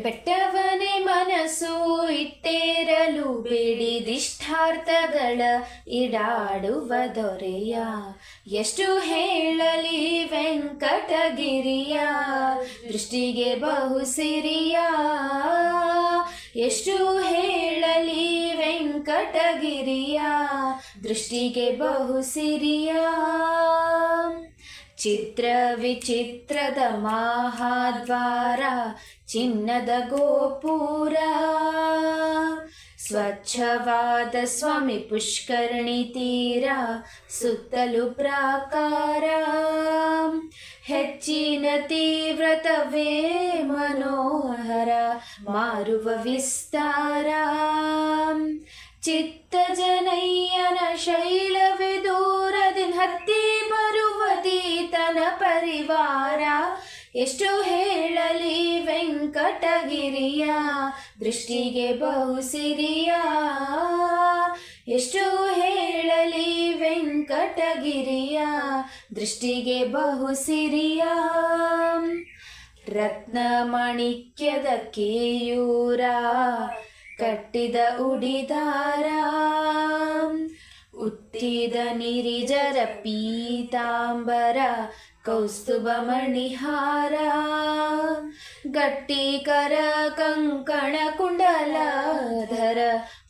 ಬೆಟ್ಟವನೇ ಮನಸ್ಸು ಇಟ್ಟೇರಲು ಬೇಡಿದಿಷ್ಟಾರ್ಥಗಳ ಇಡಾಡುವ ದೊರೆಯ. ಎಷ್ಟು ಹೇಳಲಿ ವೆಂಕಟಗಿರಿಯ, ದೃಷ್ಟಿಗೆ ಬಹು ಸಿರಿಯ ಎಷ್ಟು ಹೇಳಲಿ ವೆಂಕಟಗಿರಿಯ, ದೃಷ್ಟಿಗೆ ಬಹು ಸಿರಿಯ ಚಿತ್ರ ವಿಚಿತ್ರದ ಮಹಾದ್ವಾರ, ಚಿನ್ನದ ಗೋಪುರ. ಸ್ವಚ್ಛವಾದ ಸ್ವಾಮಿ ಪುಷ್ಕರಣಿ ತೀರ, ಸುತ್ತಲೂ ಪ್ರಾಕಾರ. ಹೆಚ್ಚಿನ ತೀವ್ರತವೇ ಮನೋಹರ, ಮಾರುವ ವಿಸ್ತಾರ. ಚಿತ್ತ ಜನಯ್ಯನ ಎಷ್ಟು ಹೇಳಲಿ ವೆಂಕಟಗಿರಿಯ, ದೃಷ್ಟಿಗೆ ಬಹು ಸಿರಿಯ ಎಷ್ಟು ಹೇಳಲಿ ವೆಂಕಟಗಿರಿಯ, ದೃಷ್ಟಿಗೆ ಬಹು ಸಿರಿಯ ರತ್ನ ಮಾಣಿಕ್ಯದ ಕೇಯೂರ ಕಟ್ಟಿದ ಉಡಿದಾರ. ಉತ್ತಿದ ನಿರಿಜರ ಪೀತಾಂಬರ ಕೌಸ್ತುಭ ಮಣಿಹಾರ ಗಟ್ಟಿಕರ ಕಂಕಣ ಕುಂಡಲಧರ,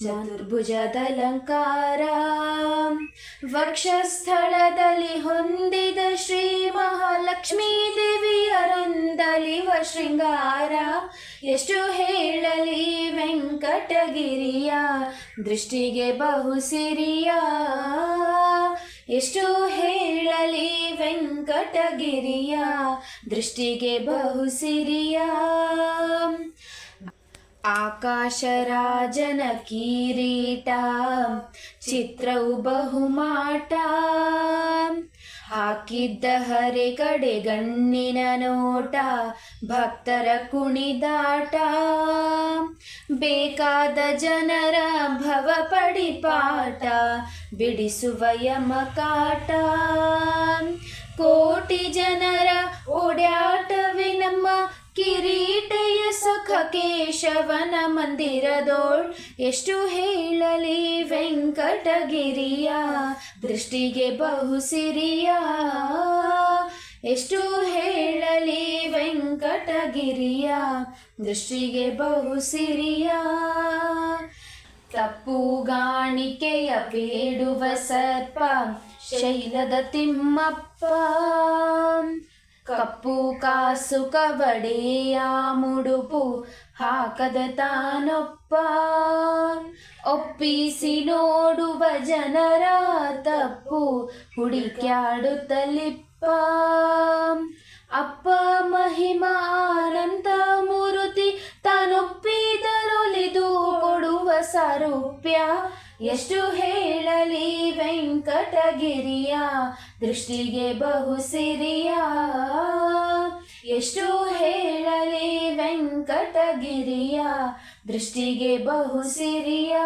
ಚತುರ್ಭುಜದಲಂಕಾರ. ವಕ್ಷಸ್ಥಳದಲ್ಲಿ ಹೊಂದಿದ ಶ್ರೀ ಮಹಾಲಕ್ಷ್ಮೀ ವ ಶೃಂಗಾರ. ಎಷ್ಟು ಹೇಳಲಿ ವೆಂಕಟಗಿರಿಯ, ದೃಷ್ಟಿಗೆ ಬಹು ಸಿರಿಯ. ಎಷ್ಟು ಹೇಳಲಿ ವೆಂಕಟಗಿರಿಯ ದೃಷ್ಟಿಗೆ ಬಹು ಸಿರಿಯ ಆಕಾಶರಾಜನ ಕಿರೀಟ ಚಿತ್ರವು ಬಹುಮಾಟ. ಹಾಕಿದ್ದ ಹರೆ ಕಡೆ ಗಣ್ಣಿನ ನೋಟ, ಭಕ್ತರ ಕುಣಿದಾಟ. ಬೇಕಾದ ಜನರ ಭವ ಪಡಿಪಾಟ ಬಿಡಿಸುವ ಯಮಕಾಟ ಕೋಟಿ. ಜನರ ಓಡಾಟವೇ ನಮ್ಮ ಕಿರೀಟೆಯ ಸುಖ ಕೇಶವನ ಮಂದಿರದೋಳ್. ಎಷ್ಟು ಹೇಳಲಿ ವೆಂಕಟಗಿರಿಯ, ದೃಷ್ಟಿಗೆ ಬಹು ಸಿರಿಯ. ಎಷ್ಟು ಹೇಳಲಿ ವೆಂಕಟಗಿರಿಯ, ದೃಷ್ಟಿಗೆ ಬಹು ಸಿರಿಯ. ತಪ್ಪುಗಾಣಿಕೆಯ ಬೇಡುವ ಸರ್ಪ, ಶೈಲದ ತಿಮ್ಮಪ್ಪ. ಕಪ್ಪು ಕಾಸು ಕವಡೆಯ ಮುಡುಪು ಹಾಕದ ತಾನೊಪ್ಪ. ಒಪ್ಪಿಸಿ ನೋಡುವ ಜನರ ತಪ್ಪು ಹುಡುಕ್ಯಾಡುತ್ತಲಿಪ್ಪ ಅಪ್ಪ ಮಹಿಮಾ ಅನಂತ ಮೂರುತಿ ತಾನೊಪ್ಪಿದರೊಲಿದು ಕೊಡುವ ಸಾರೂಪ್ಯ. ಎಷ್ಟು ಹೇಳಲಿ ವೆಂಕಟಗಿರಿಯ, ದೃಷ್ಟಿಗೆ ಬಹು ಸಿರಿಯ ಎಷ್ಟು ಹೇಳಲಿ ವೆಂಕಟಗಿರಿಯ, ದೃಷ್ಟಿಗೆ ಬಹು ಸಿರಿಯ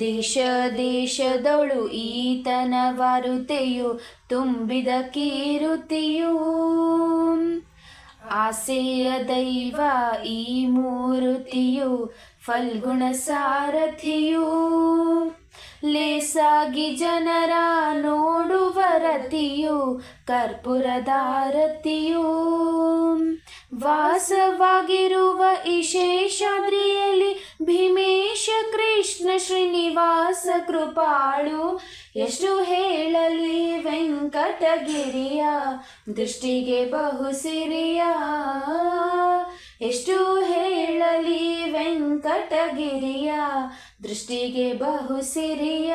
ದೇಶ ದೇಶದೊಳು ಈತನ ವರುತೆಯು ತುಂಬಿದ ಕೀರುತಿಯು. ಆಸೆಯ ದೈವ ಈ ಮೂರುತಿಯು ಫಲ್ಗುಣ ಸಾರಥಿಯು. ಲೇಸಾಗಿ ಜನರ ನೋಡುವ ರತಿಯು ಕರ್ಪೂರದಾರತಿಯು ವಾಸವಾಗಿರುವ ಈ ಶೇಷಾದ್ರಿಯಲ್ಲಿ ಭೀಮೇಶ ಕೃಷ್ಣ ಶ್ರೀನಿವಾಸ ಕೃಪಾಳು. ಎಷ್ಟು ಹೇಳಲಿ ವೆಂಕಟಗಿರಿಯ, ದೃಷ್ಟಿಗೆ ಬಹು ಸಿರಿಯ ಎಷ್ಟು ಹೇಳಲಿ ವೆಂಕಟಗಿರಿಯ, ದೃಷ್ಟಿಗೆ ಬಹು ಸಿರಿಯ